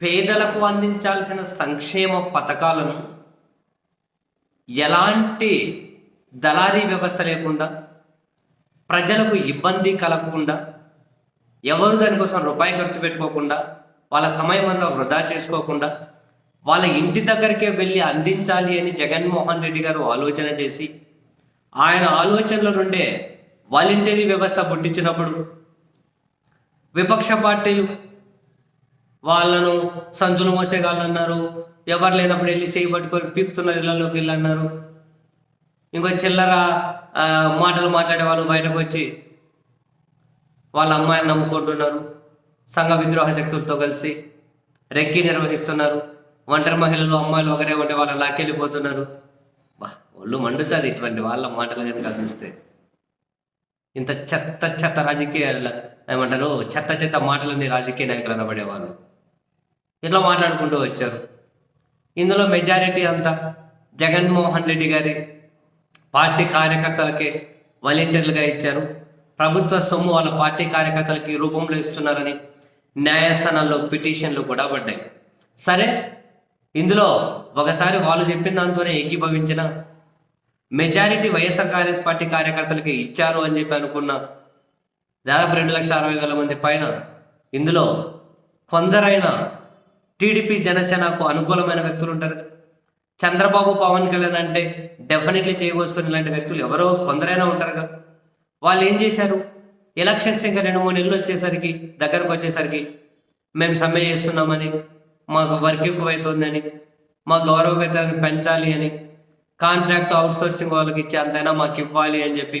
పేదలకు అందించాల్సిన సంక్షేమ పథకాలను ఎలాంటి దళారీ వ్యవస్థ లేకుండా ప్రజలకు ఇబ్బంది కలగకుండా ఎవరు దానికోసం రూపాయి ఖర్చు పెట్టుకోకుండా వాళ్ళ సమయం అంతా వృధా చేసుకోకుండా వాళ్ళ ఇంటి దగ్గరికే వెళ్ళి అందించాలి అని జగన్మోహన్ రెడ్డి గారు ఆలోచన చేసి ఆయన ఆలోచనలో నుండే వాలంటరీ వ్యవస్థ పుట్టించినప్పుడు విపక్ష పార్టీలు వాళ్ళను సంచులు మోసేగాళ్ళు అన్నారు ఎవరు లేనప్పుడు వెళ్ళి చేయి పట్టుకొని పీకుతున్నారు ఇళ్ళలోకి వెళ్ళి అన్నారు ఇంకో చిల్లర మాటలు మాట్లాడే వాళ్ళు బయటకు వచ్చి వాళ్ళ అమ్మాయిని నమ్ముకుంటున్నారు. సంఘ విద్రోహ శక్తులతో కలిసి రెక్కి నిర్వహిస్తున్నారు. ఒంటరి మహిళలు అమ్మాయిలు ఒకరే ఉంటే వాళ్ళు లాక్కెళ్ళిపోతున్నారు. బా ఒళ్ళు మండుతుంది ఇటువంటి వాళ్ళ మాటలు కనుక చూస్తే. ఇంత చెత్త చెత్త రాజకీయాల ఏమంటారు చెత్త చెత్త మాటలన్నీ రాజకీయ నాయకులు అనబడేవాళ్ళు. ఇట్లా మాట్లాడుకుంటూ వచ్చారు. ఇందులో మెజారిటీ అంతా జగన్మోహన్ రెడ్డి గారి పార్టీ కార్యకర్తలకే వాలంటీర్లుగా ఇచ్చారు. ప్రభుత్వ సొమ్ము వాళ్ళ పార్టీ కార్యకర్తలకి రూపంలో ఇస్తున్నారని న్యాయస్థానాల్లో పిటిషన్లు కూడా పడ్డాయి. సరే ఇందులో ఒకసారి వాళ్ళు చెప్పిన దాంతోనే ఏకీభవించిన మెజారిటీ వైఎస్ఆర్ కాంగ్రెస్ పార్టీ కార్యకర్తలకి ఇచ్చారు అని చెప్పి అనుకున్న దాదాపు రెండు లక్షల అరవై వేల మంది పైన ఇందులో కొందరైనా టీడీపీ జనసేనకు అనుకూలమైన వ్యక్తులు ఉంటారు. చంద్రబాబు పవన్ కళ్యాణ్ అంటే డెఫినెట్లీ చేయవచ్చుకొని ఇలాంటి వ్యక్తులు ఎవరో కొందరైనా కదా వాళ్ళు ఏం చేశారు? ఎలక్షన్స్ ఇంకా రెండు మూడు నెలలు వచ్చేసరికి దగ్గరకు వచ్చేసరికి మేము సమ్మె చేస్తున్నామని మాకు వర్క్ ఎక్కువైతుందని మా గౌరవ వేతనాన్ని పెంచాలి అని కాంట్రాక్ట్ అవుట్సోర్సింగ్ వాళ్ళకి ఇచ్చే అంతైనా మాకు ఇవ్వాలి అని చెప్పి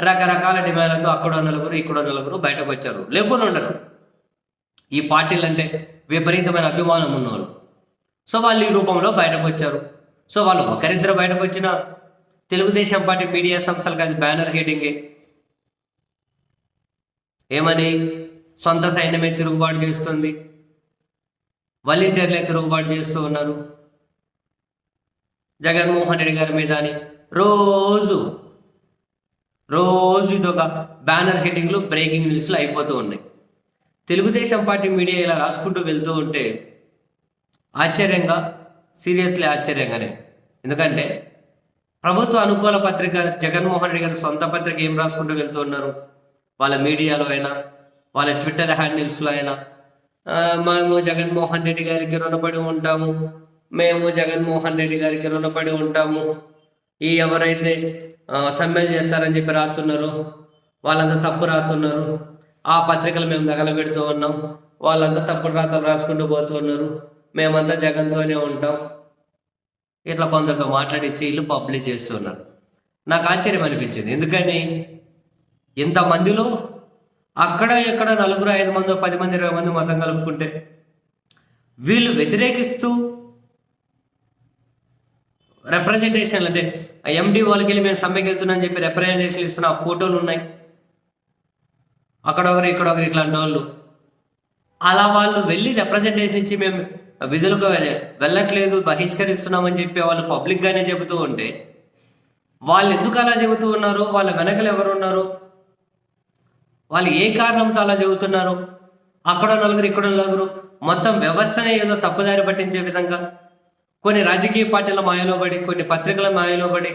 రకరకాల డిమాండ్లతో అక్కడో నలుగురు ఇక్కడో నలుగురు బయటకు వచ్చారు. లేకుండా ఉండరు. ఈ పార్టీలు అంటే విపరీతమైన అభిమానం ఉన్నారు సో వాళ్ళు ఈ రూపంలో బయటకు వచ్చారు సో వాళ్ళు ఒకరిద్దరు బయటకు వచ్చిన తెలుగుదేశం పార్టీ మీడియా సంస్థలకు అది బ్యానర్ హెడింగే ఏమని? సొంత సైన్యమే తిరుగుబాటు చేస్తుంది. వాలంటీర్లే తిరుగుబాటు చేస్తూ ఉన్నారు. జగన్మోహన్ రెడ్డి గారి మీద అని రోజు రోజు ఇదొక బ్యానర్ హెడ్డింగ్లు బ్రేకింగ్ న్యూస్లు అయిపోతూ ఉన్నాయి. తెలుగుదేశం పార్టీ మీడియా ఇలా రాసుకుంటూ వెళ్తూ ఉంటే ఆశ్చర్యంగా సీరియస్లీ ఆశ్చర్యంగానే. ఎందుకంటే ప్రభుత్వ అనుకూల పత్రిక జగన్మోహన్ రెడ్డి గారి సొంత పత్రిక ఏం రాసుకుంటూ వెళ్తూ ఉన్నారు? వాళ్ళ మీడియాలో అయినా వాళ్ళ ట్విట్టర్ హ్యాండిల్స్లో అయినా మేము జగన్మోహన్ రెడ్డి గారికి రుణపడి ఉంటాము మేము జగన్మోహన్ రెడ్డి గారికి రుణపడి ఉంటాము ఈ ఎవరైతే సమ్మెలు చేస్తారని చెప్పి రాస్తున్నారు వాళ్ళంతా తప్పు రాస్తున్నారు ఆ పత్రికలు మేము తగలబెడుతూ ఉన్నాం. వాళ్ళంతా తప్పుడు రాతలు రాసుకుంటూ పోతూ ఉన్నారు. మేమంతా జగన్తోనే ఉంటాం. ఇట్లా కొందరితో మాట్లాడించి ఇల్లు పబ్లిష్ చేస్తున్నారు. నాకు ఆశ్చర్యం అనిపించింది. ఎందుకని? ఇంతమందిలో అక్కడ ఎక్కడ నలుగురు ఐదు మంది పది మంది ఇరవై మంది మతం కలుపుకుంటే వీళ్ళు వ్యతిరేకిస్తూ రిప్రజెంటేషన్లు అంటే ఎండి వాళ్ళకి వెళ్ళి మేము సమ్మెకి వెళ్తున్నాం అని చెప్పి రిప్రజెంటేషన్ ఇస్తున్న ఆ ఫోటోలు ఉన్నాయి. అక్కడ ఒకరు ఇక్కడ ఒకరు ఇట్లాంటి వాళ్ళు. అలా వాళ్ళు వెళ్ళి రిప్రజెంటేషన్ ఇచ్చి మేము విధులకు వెళ్ళట్లేదు బహిష్కరిస్తున్నామని చెప్పి వాళ్ళు పబ్లిక్గానే చెబుతూ ఉంటే వాళ్ళు ఎందుకు అలా చెబుతూ ఉన్నారు వాళ్ళ వెనకలు ఎవరు ఉన్నారు వాళ్ళు ఏ కారణంతో అలా చెబుతున్నారు? అక్కడ నలుగురు ఇక్కడ నలుగురు మొత్తం వ్యవస్థనే ఏదో తప్పుదారి పట్టించే విధంగా కొన్ని రాజకీయ పార్టీల మాయలో పడి కొన్ని పత్రికల మాయలో పడి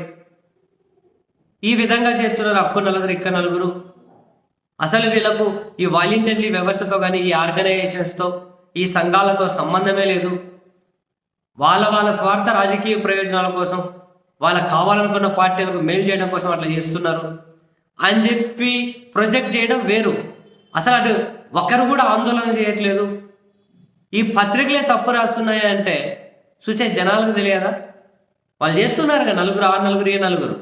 ఈ విధంగా చేస్తున్నారు అక్కు నలుగురు ఇక్కడ నలుగురు. అసలు వీళ్ళకు ఈ వాలంటీర్లీ వ్యవస్థతో కానీ ఈ ఆర్గనైజేషన్స్తో ఈ సంఘాలతో సంబంధమే లేదు. వాళ్ళ వాళ్ళ స్వార్థ రాజకీయ ప్రయోజనాల కోసం వాళ్ళకి కావాలనుకున్న పార్టీలకు మేలు చేయడం కోసం అట్లా చేస్తున్నారు. అని చెప్పి ప్రొజెక్ట్ చేయడం వేరు. అసలు అటు ఒకరు కూడా ఆందోళన చేయట్లేదు. ఈ పత్రికలే తప్పు రాస్తున్నాయి అంటే చూసే జనాలకు తెలియదా? వాళ్ళు చేస్తున్నారు కదా నలుగురు ఆరు నలుగురు ఏ నలుగురు?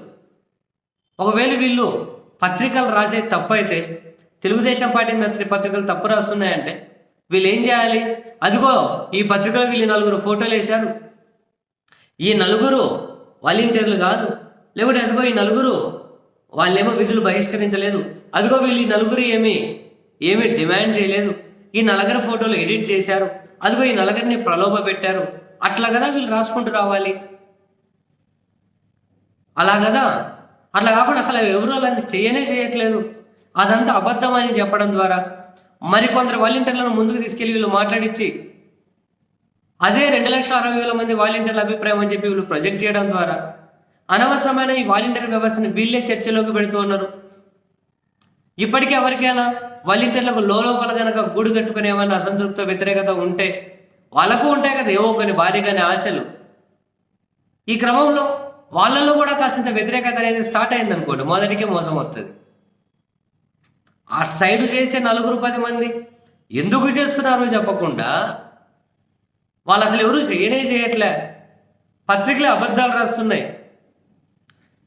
ఒకవేళ వీళ్ళు పత్రికలు రాసే తప్పు అయితే తెలుగుదేశం పార్టీ మంత్రి పత్రికలు తప్పు రాస్తున్నాయంటే వీళ్ళు ఏం చేయాలి? అదిగో ఈ పత్రికలో వీళ్ళు నలుగురు ఫోటోలు వేశారు. ఈ నలుగురు వాలంటీర్లు కాదు. లేకుంటే అదిగో ఈ నలుగురు వాళ్ళేమో విధులు బహిష్కరించలేదు. అదిగో వీళ్ళు ఈ నలుగురు ఏమి ఏమి డిమాండ్ చేయలేదు. ఈ నలుగురు ఫోటోలు ఎడిట్ చేశారు. అదిగో ఈ నలుగురిని ప్రలోభ పెట్టారు. అట్లా కదా వీళ్ళు రాసుకుంటూ రావాలి? అలా కదా? అట్లా కాకుండా అసలు ఎవరు అలాంటి చేయనే చేయట్లేదు. అదంతా అబద్ధం అని చెప్పడం ద్వారా మరికొందరు వాలంటీర్లను ముందుకు తీసుకెళ్ళి వీళ్ళు మాట్లాడించి అదే రెండు లక్షల అరవై వేల మంది వాలంటీర్ల అభిప్రాయం అని చెప్పి వీళ్ళు ప్రొజెక్ట్ చేయడం ద్వారా అనవసరమైన ఈ వాలంటీర్ వ్యవస్థని వీళ్ళే చర్చలోకి పెడుతూ ఉన్నారు. ఇప్పటికే ఎవరికైనా వాలంటీర్లకు లోపల కనుక గూడు కట్టుకుని ఏమైనా అసంతృప్త వ్యతిరేకత ఉంటే వాళ్ళకు ఉంటాయి కదా ఏవో కొన్ని భారీ కానీ ఆశలు. ఈ క్రమంలో వాళ్ళలో కూడా కాసింత వ్యతిరేకత అనేది స్టార్ట్ అయింది అనుకోండి మొదటికే మోసం వస్తుంది ఆ సైడ్ చేసే నలుగురు పది మంది ఎందుకు చేస్తున్నారో చెప్పకుండా వాళ్ళు అసలు ఎవరు చేయనే చేయట్లే. పత్రికలు అబద్ధాలు రాస్తున్నాయి.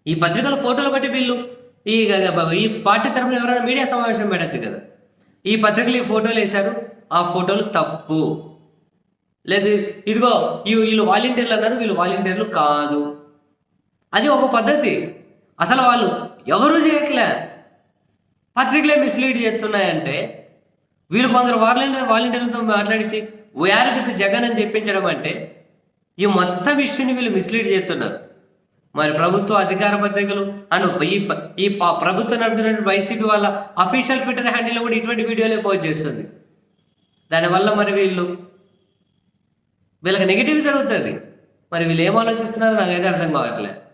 ఈ పత్రికల ఫోటోలు బట్టి వీళ్ళు ఈ ఈ పార్టీ తరపున ఎవరైనా మీడియా సమావేశం పెట్టచ్చు కదా. ఈ పత్రికలు ఈ ఫోటోలు వేశారు ఆ ఫోటోలు తప్పు. లేదు ఇదిగో ఈ- వీళ్ళు వాలంటీర్లు అన్నారు వీళ్ళు వాలంటీర్లు కాదు. అది ఒక పద్ధతి. అసలు వాళ్ళు ఎవరు చేయట్లే. పత్రికలే మిస్లీడ్ చేస్తున్నాయంటే వీళ్ళు కొందరు వాలంటీర్ వాలంటీర్లతో మాట్లాడించి వేయాలకి జగన్ అని చెప్పించడం అంటే ఈ మొత్తం ఇష్యూని వీళ్ళు మిస్లీడ్ చేస్తున్నారు. మరి ప్రభుత్వ అధికార పత్రికలు అను ఈ ఈ ప్రభుత్వం నడుపుతున్న వైసీపీ వాళ్ళ అఫీషియల్ ట్విట్టర్ హ్యాండిల్లో కూడా ఇటువంటి వీడియోలే పోస్ట్ చేస్తుంది. దానివల్ల మరి వీళ్ళు వీళ్ళకి నెగిటివ్ జరుగుతుంది. మరి వీళ్ళు ఏం ఆలోచిస్తున్నారో నాకైతే అర్థం కావట్లేదు